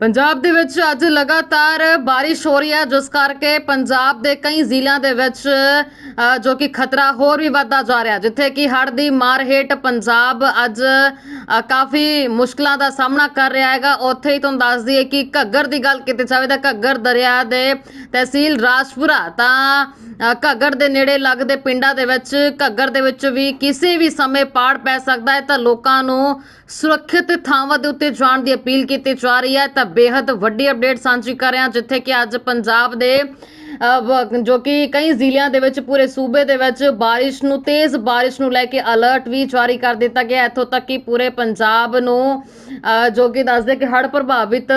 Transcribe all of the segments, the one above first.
ਪੰਜਾਬ ਦੇ ਵਿੱਚ ਅੱਜ ਲਗਾਤਾਰ ਬਾਰਿਸ਼ ਹੋ ਰਹੀ ਹੈ, ਜਿਸ ਕਰਕੇ ਪੰਜਾਬ ਦੇ ਕਈ ਜ਼ਿਲ੍ਹਿਆਂ ਦੇ ਵਿੱਚ ਜੋ ਕਿ ਖਤਰਾ ਹੋਰ ਵੀ ਵੱਧਦਾ ਜਾ ਰਿਹਾ ਜਿੱਥੇ ਕਿ ਹੜ੍ਹ ਦੀ ਮਾਰ ਹੇਠ ਪੰਜਾਬ ਅੱਜ ਕਾਫੀ ਮੁਸ਼ਕਲਾਂ ਦਾ ਸਾਹਮਣਾ ਕਰ ਰਿਹਾ ਹੈਗਾ। ਉੱਥੇ ਹੀ ਤੁਹਾਨੂੰ ਦੱਸ ਦਈਏ ਕਿ ਘੱਗਰ ਦੀ ਗੱਲ ਕੀਤੀ ਜਾਵੇ ਤਾਂ ਘੱਗਰ ਦਰਿਆ ਦੇ ਤਹਿਸੀਲ ਰਾਜਪੁਰਾ, ਤਾਂ ਘੱਗਰ ਦੇ ਨੇੜੇ ਲੱਗਦੇ ਪਿੰਡਾਂ ਦੇ ਵਿੱਚ, ਘੱਗਰ ਦੇ ਵਿੱਚ ਵੀ ਕਿਸੇ ਵੀ ਸਮੇਂ ਪਾੜ ਪੈ ਸਕਦਾ ਹੈ, ਤਾਂ ਲੋਕਾਂ ਨੂੰ ਸੁਰੱਖਿਅਤ ਥਾਵਾਂ ਦੇ ਉੱਤੇ ਜਾਣ ਦੀ ਅਪੀਲ ਕੀਤੀ ਜਾ ਰਹੀ ਹੈ। ਤਾਂ ਬੇहद ਵੱਡੀ ਅਪਡੇਟ ਸਾਂਝੀ ਕਰ ਰਹੇ ਹਾਂ ਜਿੱਥੇ ਕਿ ਅੱਜ ਪੰਜਾਬ ਦੇ ਜੋ ਕਿ ਕਈ ਜ਼ਿਲ੍ਹਿਆਂ ਦੇ ਵਿੱਚ, ਪੂਰੇ ਸੂਬੇ ਦੇ ਵਿੱਚ ਬਾਰਿਸ਼ ਨੂੰ, ਤੇਜ਼ ਬਾਰਿਸ਼ ਨੂੰ ਲੈ ਕੇ ਅਲਰਟ ਵੀ ਜਾਰੀ ਕਰ ਦਿੱਤਾ ਗਿਆ। ਇੱਥੋਂ ਤੱਕ ਕਿ ਪੂਰੇ ਪੰਜਾਬ ਨੂੰ ਜੋ ਕਿ ਦੱਸਦੇ ਕਿ ਹੜ੍ਹ ਪ੍ਰਭਾਵਿਤ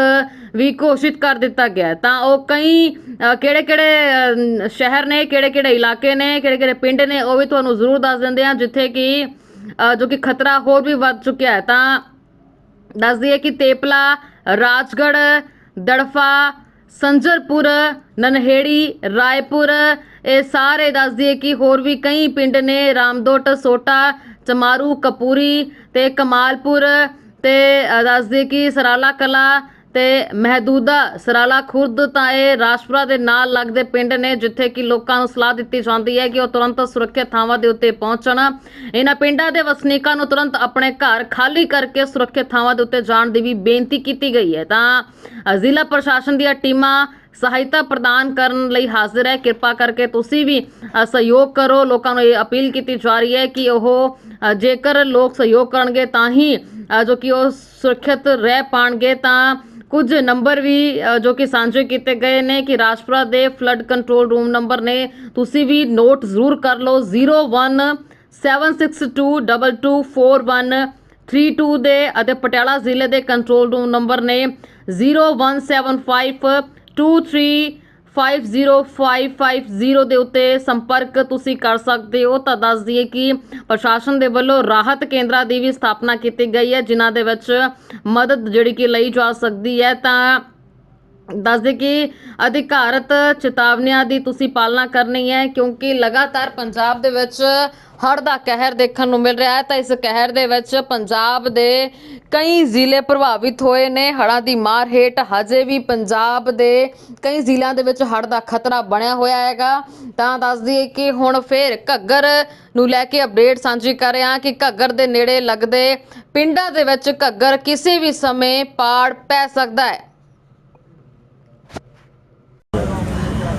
ਵੀ ਘੋਸ਼ਿਤ ਕਰ ਦਿੱਤਾ ਗਿਆ ਤਾਂ ਉਹ ਕਈ ਕਿਹੜੇ ਕਿਹੜੇ ਸ਼ਹਿਰ ਨੇ ਕਿਹੜੇ ਕਿਹੜੇ ਇਲਾਕੇ ਨੇ ਕਿਹੜੇ ਕਿਹੜੇ ਪਿੰਡ ਨੇ, ਉਹ ਵੀ ਤੁਹਾਨੂੰ ਜ਼ਰੂਰ ਦੱਸ ਦਿੰਦੇ ਹਾਂ, ਜਿੱਥੇ ਕਿ ਜੋ ਕਿ ਖਤਰਾ ਹੋਰ ਵੀ ਵੱਧ ਚੁੱਕਿਆ ਹੈ। ਤਾਂ ਦੱਸ ਦਈਏ ਕਿ ਤੇਪਲਾ ਰਾਜਗੜ੍ਹ ਦੜਫਾ ਸੰਜਰਪੁਰ ਨਨਹੇੜੀ ਰਾਏਪੁਰ। ਇਹ ਸਾਰੇ ਦੱਸ ਦਈਏ ਕਿ ਹੋਰ ਵੀ ਕਈ ਪਿੰਡ ਨੇ ਰਾਮਦੋਟ ਸੋਟਾ ਚਮਾਰੂ ਕਪੂਰੀ ਤੇ ਕਮਾਲਪੁਰ ਤੇ ਅ, ਦੱਸ ਦਈਏ ਕਿ ਸਰਾਲਾ ਕਲਾ ਤੇ ਮਹਦੂਦਾ ਸਰਾਲਾ ਖੁਰਦ ਤਾਂ ਇਹ ਰਾਜਪੁਰਾ ਦੇ ਨਾਲ ਲੱਗਦੇ ਪਿੰਡ ਨੇ, ਜਿੱਥੇ ਕਿ ਲੋਕਾਂ ਨੂੰ ਸਲਾਹ ਦਿੱਤੀ ਜਾਂਦੀ ਹੈ ਕਿ ਉਹ ਤੁਰੰਤ ਸੁਰੱਖਿਅਤ ਥਾਵਾਂ ਦੇ ਉੱਤੇ ਪਹੁੰਚਣ। ਇਹਨਾਂ ਪਿੰਡਾਂ ਦੇ ਵਸਨੀਕਾਂ ਨੂੰ ਤੁਰੰਤ ਆਪਣੇ ਘਰ ਖਾਲੀ ਕਰਕੇ ਸੁਰੱਖਿਅਤ ਥਾਵਾਂ ਦੇ ਉੱਤੇ ਜਾਣ ਦੀ ਵੀ ਬੇਨਤੀ ਕੀਤੀ ਗਈ ਹੈ। ਤਾਂ ਜ਼ਿਲ੍ਹਾ ਪ੍ਰਸ਼ਾਸਨ ਦੀਆਂ ਟੀਮਾਂ ਸਹਾਇਤਾ ਪ੍ਰਦਾਨ ਕਰਨ ਲਈ ਹਾਜ਼ਰ ਹੈ। ਕਿਰਪਾ ਕਰਕੇ ਤੁਸੀਂ ਵੀ ਸਹਿਯੋਗ ਕਰੋ। ਲੋਕਾਂ ਨੂੰ ਇਹ ਅਪੀਲ ਕੀਤੀ ਜਾ ਰਹੀ ਹੈ ਕਿ ਉਹ ਜੇਕਰ ਲੋਕ ਸਹਿਯੋਗ ਕਰਨਗੇ ਤਾਂ ਹੀ ਜੋ ਕਿ ਉਹ ਸੁਰੱਖਿਅਤ ਰਹਿ ਪਾਣਗੇ ਤਾਂ ਕੁਝ ਨੰਬਰ ਵੀ ਜੋ ਕਿ ਸਾਂਝੇ ਕੀਤੇ ਗਏ ਨੇ ਕਿ ਰਾਜਪੁਰਾ ਦੇ ਫਲੱਡ ਕੰਟਰੋਲ ਰੂਮ ਨੰਬਰ ਨੇ, ਤੁਸੀਂ ਵੀ ਨੋਟ ਜ਼ਰੂਰ ਕਰ ਲਓ 01 7622241 32 ਦੇ ਅਤੇ ਪਟਿਆਲਾ ਜ਼ਿਲ੍ਹੇ ਦੇ ਕੰਟਰੋਲ ਰੂਮ ਨੰਬਰ ਨੇ 0175235050 ਦੇ ਉੱਤੇ ਸੰਪਰਕ ਤੁਸੀਂ ਕਰ ਸਕਦੇ ਹੋ। ਤਾਂ ਦੱਸ ਦਈਏ ਕਿ ਪ੍ਰਸ਼ਾਸਨ ਦੇ ਵੱਲੋਂ ਰਾਹਤ ਕੇਂਦਰਾਂ ਦੀ ਵੀ ਸਥਾਪਨਾ ਕੀਤੀ ਗਈ ਹੈ, ਜਿਨ੍ਹਾਂ ਦੇ ਵਿੱਚ ਮਦਦ ਜਿਹੜੀ ਕਿ ਲਈ ਜਾ ਸਕਦੀ ਹੈ। ਤਾਂ ਦੱਸਦੇ ਕਿ ਅਧਿਕਾਰਤ ਚੇਤਾਵਨੀਆਂ ਦੀ ਤੁਸੀਂ ਪਾਲਣਾ ਕਰਨੀ ਹੈ, ਕਿਉਂਕਿ ਲਗਾਤਾਰ ਪੰਜਾਬ ਦੇ ਵਿੱਚ ਹੜ੍ਹ ਦਾ ਕਹਿਰ ਦੇਖਣ ਨੂੰ ਮਿਲ ਰਿਹਾ ਹੈ। ਤਾਂ ਇਸ ਕਹਿਰ ਦੇ ਵਿੱਚ ਪੰਜਾਬ ਦੇ ਕਈ ਜ਼ਿਲ੍ਹੇ ਪ੍ਰਭਾਵਿਤ ਹੋਏ ਨੇ। ਹੜ੍ਹਾਂ ਦੀ ਮਾਰ ਹੇਠ ਹਜੇ ਵੀ ਪੰਜਾਬ ਦੇ ਕਈ ਜ਼ਿਲ੍ਹਿਆਂ ਦੇ ਵਿੱਚ ਹੜ੍ਹ ਦਾ ਖਤਰਾ ਬਣਿਆ ਹੋਇਆ ਹੈਗਾ। ਤਾਂ ਦੱਸ ਦਈਏ ਕਿ ਹੁਣ ਫੇਰ ਘੱਗਰ ਨੂੰ ਲੈ ਕੇ ਅਪਡੇਟ ਸਾਂਝੀ ਕਰ ਰਿਹਾ ਕਿ ਘੱਗਰ ਦੇ ਨੇੜੇ ਲੱਗਦੇ ਪਿੰਡਾਂ ਦੇ ਵਿੱਚ ਘੱਗਰ ਕਿਸੇ ਵੀ ਸਮੇਂ ਪਾੜ ਪੈ ਸਕਦਾ ਹੈ।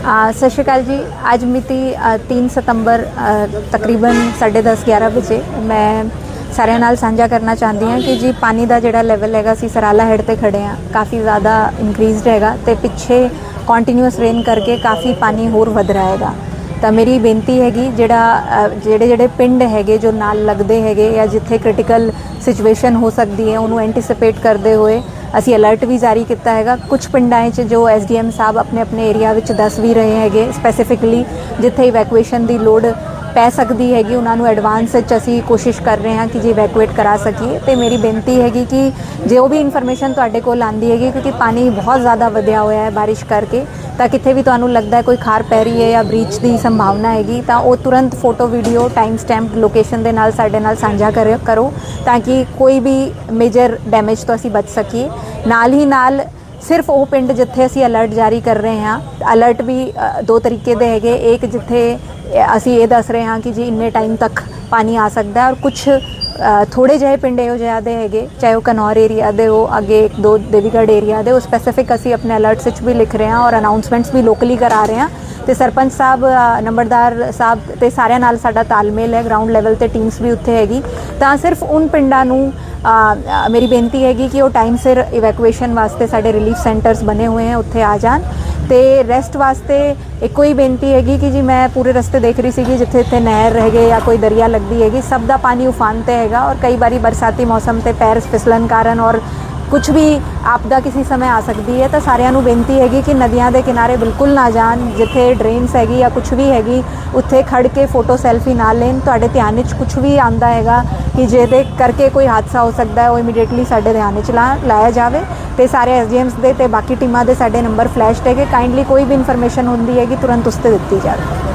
ਸਤਿ ਸ਼੍ਰੀ ਅਕਾਲ ਜੀ। ਅੱਜ ਮਿਤੀ ਅ, 3 ਸਤੰਬਰ ਅ, ਤਕਰੀਬਨ 10:30 11 ਵਜੇ ਮੈਂ ਸਾਰਿਆਂ ਨਾਲ ਸਾਂਝਾ ਕਰਨਾ ਚਾਹੁੰਦੀ ਹਾਂ ਕਿ ਜੀ ਪਾਣੀ ਦਾ ਜਿਹੜਾ ਲੈਵਲ ਹੈਗਾ ਸੀ ਸਰਾਲਾ ਹੈਡ ਤੇ ਖੜੇ ਆ ਕਾਫੀ ਜ਼ਿਆਦਾ ਇਨਕਰੀਜ਼ਡ ਹੈਗਾ ਤੇ ਪਿੱਛੇ ਕੰਟੀਨਿਊਸ ਰੇਨ ਕਰਕੇ ਕਾਫੀ ਪਾਣੀ ਹੋਰ ਵਧ ਰਿਹਾ ਹੈਗਾ। ਤਾਂ ਮੇਰੀ ਬੇਨਤੀ ਹੈਗੀ ਜਿਹੜਾ ਜਿਹੜੇ ਜਿਹੜੇ ਪਿੰਡ ਹੈਗੇ ਜੋ ਨਾਲ ਲੱਗਦੇ ਹੈਗੇ ਜਾਂ ਜਿੱਥੇ ਕ੍ਰਿਟੀਕਲ ਸਿਚੁਏਸ਼ਨ ਹੋ ਸਕਦੀ ਹੈ ਉਹਨੂੰ ਐਂਟੀਸਿਪੇਟ ਕਰਦੇ ਹੋਏ ਅਸੀਂ ਅਲਰਟ ਵੀ ਜਾਰੀ ਕੀਤਾ ਹੈਗਾ। ਕੁਝ ਪਿੰਡਾਂ 'ਚ ਜੋ ਐਸਡੀਐਮ ਸਾਹਿਬ ਆਪਣੇ ਆਪਣੇ ਏਰੀਆ ਵਿੱਚ ਦੱਸ ਵੀ ਰਹੇ ਹੈਗੇ ਸਪੈਸੀਫਿਕਲੀ ਜਿੱਥੇ ਇਵੈਕੂਏਸ਼ਨ ਦੀ ਲੋੜ ਪੈ ਸਕਦੀ ਹੈਗੀ ਉਹਨਾਂ ਨੂੰ ਐਡਵਾਂਸ ਵਿੱਚ ਅਸੀਂ ਕੋਸ਼ਿਸ਼ ਕਰ ਰਹੇ ਹਾਂ ਕਿ ਜੀ ਇਵੈਕੂਏਟ ਕਰਾ ਸਕੀਏ। ਤੇ ਮੇਰੀ ਬੇਨਤੀ ਹੈਗੀ ਕਿ ਜੋ ਵੀ ਇਨਫੋਰਮੇਸ਼ਨ ਤੁਹਾਡੇ ਕੋਲ ਆਂਦੀ ਹੈਗੀ, ਕਿਉਂਕਿ ਪਾਣੀ ਬਹੁਤ ਜ਼ਿਆਦਾ ਵਧਿਆ ਹੋਇਆ ਹੈ ਬਾਰਿਸ਼ ਕਰਕੇ, ਤਾਂ ਕਿਤੇ ਵੀ ਤੁਹਾਨੂੰ ਲੱਗਦਾ ਹੈ ਕੋਈ ਖਾਰ ਪੈ ਰਹੀ ਹੈ ਜਾਂ ਬ੍ਰੀਚ ਦੀ ਸੰਭਾਵਨਾ ਹੈਗੀ, ਤਾਂ ਉਹ ਤੁਰੰਤ photo video timestamp location ਦੇ ਨਾਲ ਸਾਡੇ ਨਾਲ ਸਾਂਝਾ ਕਰਿਓ ਕਰੋ, ਤਾਂ ਕਿ ਕੋਈ ਵੀ ਮੇਜਰ ਡੈਮੇਜ ਤੋਂ ਅਸੀਂ ਬਚ ਸਕੀਏ। ਨਾਲ ਹੀ ਨਾਲ ਸਿਰਫ ਉਹ ਪਿੰਡ ਜਿੱਥੇ ਅਸੀਂ ਅਲਰਟ ਜਾਰੀ ਕਰ ਰਹੇ ਹਾਂ ਅਲਰਟ ਵੀ ਦੋ ਤਰੀਕੇ ਦੇ ਹੈਗੇ। ਇੱਕ ਜਿੱਥੇ ਅਸੀਂ ਇਹ ਦੱਸ ਰਹੇ ਹਾਂ ਕਿ ਜੀ ਇੰਨੇ ਟਾਈਮ ਤੱਕ ਪਾਣੀ ਆ ਸਕਦਾ ਔਰ ਕੁਝ ਥੋੜੇ ਜਿਹੇ ਪਿੰਡ ਇਹੋ ਜਿਹੇ ਦੇ ਹੈਗੇ, ਚਾਹੇ ਉਹ ਕਨੌਰ ਏਰੀਆ ਦੇ ਹੋ, ਅੱਗੇ ਇੱਕ ਦੋ ਦੇਵੀਗੜ੍ਹ ਏਰੀਆ ਦੇ, ਉਹ ਸਪੈਸੀਫਿਕ ਅਸੀਂ ਆਪਣੇ ਅਲਰਟਸ ਵਿੱਚ ਵੀ ਲਿਖ ਰਹੇ ਹਾਂ ਔਰ ਅਨਾਉਂਸਮੈਂਟਸ ਵੀ ਲੋਕਲੀ ਕਰਾ ਰਹੇ ਹਾਂ। ਤੇ ਸਰਪੰਚ ਸਾਹਿਬ ਨੰਬਰਦਾਰ ਸਾਹਿਬ ਤੇ ਸਾਰਿਆਂ ਨਾਲ ਸਾਡਾ ਤਾਲਮੇਲ ਹੈ ਗਰਾਊਂਡ ਲੈਵਲ ਤੇ ਟੀਮਸ ਵੀ ਉੱਥੇ ਹੈਗੀ। ਤਾਂ ਸਿਰਫ ਉਨ ਪਿੰਡਾਂ ਨੂੰ ਮੇਰੀ ਬੇਨਤੀ ਹੈਗੀ ਕਿ ਉਹ ਟਾਈਮ ਸਿਰ ਇਵੈਕੂਏਸ਼ਨ ਵਾਸਤੇ ਸਾਡੇ ਰਿਲੀਫ ਸੈਂਟਰਸ ਬਣੇ ਹੋਏ ਹਨ ਉੱਥੇ ਆ ਜਾਣ। ਤੇ ਰੈਸਟ ਵਾਸਤੇ ਇੱਕੋ ਹੀ ਬੇਨਤੀ ਹੈਗੀ ਕਿ ਜੀ ਮੈਂ ਪੂਰੇ ਰਸਤੇ ਦੇਖ ਰਹੀ ਸੀਗੀ ਜਿੱਥੇ ਇੱਥੇ ਨਹਿਰ ਰਹਿ ਗਏ ਜਾਂ ਕੋਈ ਦਰਿਆ ਲੱਗਦੀ ਹੈਗੀ, ਸਭ ਦਾ ਪਾਣੀ ਉਫਾਨ ਤੇ ਹੈਗਾ ਔਰ ਕਈ ਵਾਰੀ ਬਰਸਾਤੀ ਮੌਸਮ ਤੇ ਪੈਰ ਫਿਸਲਣ ਕਾਰਨ ਔਰ ਕੁਝ ਵੀ ਆਪਦਾ ਕਿਸੇ ਸਮੇਂ ਆ ਸਕਦੀ ਹੈ ਤਾਂ ਸਾਰਿਆਂ ਨੂੰ ਬੇਨਤੀ ਹੈਗੀ ਕਿ ਨਦੀਆਂ ਦੇ ਕਿਨਾਰੇ ਬਿਲਕੁਲ ਨਾ ਜਾਣ, ਜਿੱਥੇ ਡਰੇਨਸ ਹੈਗੀ ਜਾਂ ਕੁਝ ਵੀ ਹੈਗੀ, ਉੱਥੇ ਖੜ ਕੇ ਫੋਟੋ ਸੈਲਫੀ ਨਾ ਲੈਣ। ਤੁਹਾਡੇ ਧਿਆਨ ਵਿੱਚ ਕੁਝ ਵੀ ਆਂਦਾ ਹੈਗਾ ਕਿ ਜਿਹਦੇ ਕਰਕੇ ਕੋਈ ਹਾਦਸਾ ਹੋ ਸਕਦਾ ਹੈ, ਉਹ ਇਮੀਡੀਏਟਲੀ ਸਾਡੇ ਧਿਆਨ ਵਿੱਚ ਲਾ- ਲਾਇਆ ਜਾਵੇ ਤੇ ਸਾਰੇ ਐਸਡੀਐਮਸ ਦੇ ਤੇ ਬਾਕੀ ਟੀਮਾਂ ਦੇ ਸਾਡੇ ਨੰਬਰ ਫਲੈਸ਼ ਹੈਗੇ। ਕਾਈਂਡਲੀ ਕੋਈ ਵੀ ਇਨਫੋਰਮੇਸ਼ਨ ਹੁੰਦੀ ਹੈਗੀ, ਤੁਰੰਤ ਉਸ ਤੇ ਦਿੱਤੀ ਜਾਵੇ।